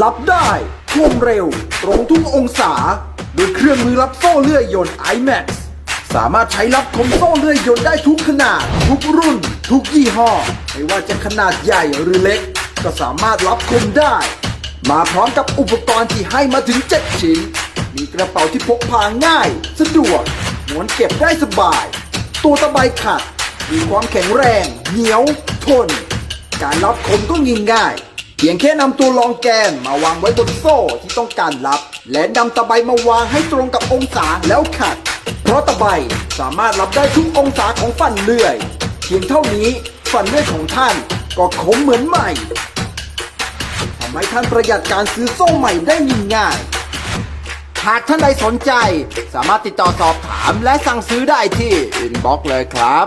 รับได้ท่วมเร็ว ตรงทุกองศาโดยเครื่องมือรับโซ่เลื่อยยนต์ iMax สามารถใช้รับคมโซ่เลื่อยยนต์ได้ทุกขนาด ทุกรุ่น ทุกยี่ห้อ ไม่ว่าจะขนาดใหญ่หรือเล็ก ก็สามารถรับคมได้ มาพร้อมกับอุปกรณ์ที่ให้มาถึง 7 ชิ้น มีกระเป๋าที่พกพาง่าย สะดวกม้วนเก็บได้สบาย ตัวตะไบขัด มีความแข็งแรง เหนียว ทน การรับคมก็ง่ายง่าย พียงแค่นำตัวรองแกนมาวางไว้บนโซ่ที่ต้องการรับ และนำตะไบมาวางให้ตรงกับองศาแล้วขัด เพราะตะไบสามารถรับได้ทุกองศาของฟันเลื่อย เพียงเท่านี้ฟันเลื่อยของท่านก็คมเหมือนใหม่ทำให้ท่านประหยัดการซื้อโซ่ใหม่ได้ง่ายหากท่านใดสนใจ สามารถติดต่อสอบถามและสั่งซื้อได้ที่อินบ็อกเลยครับ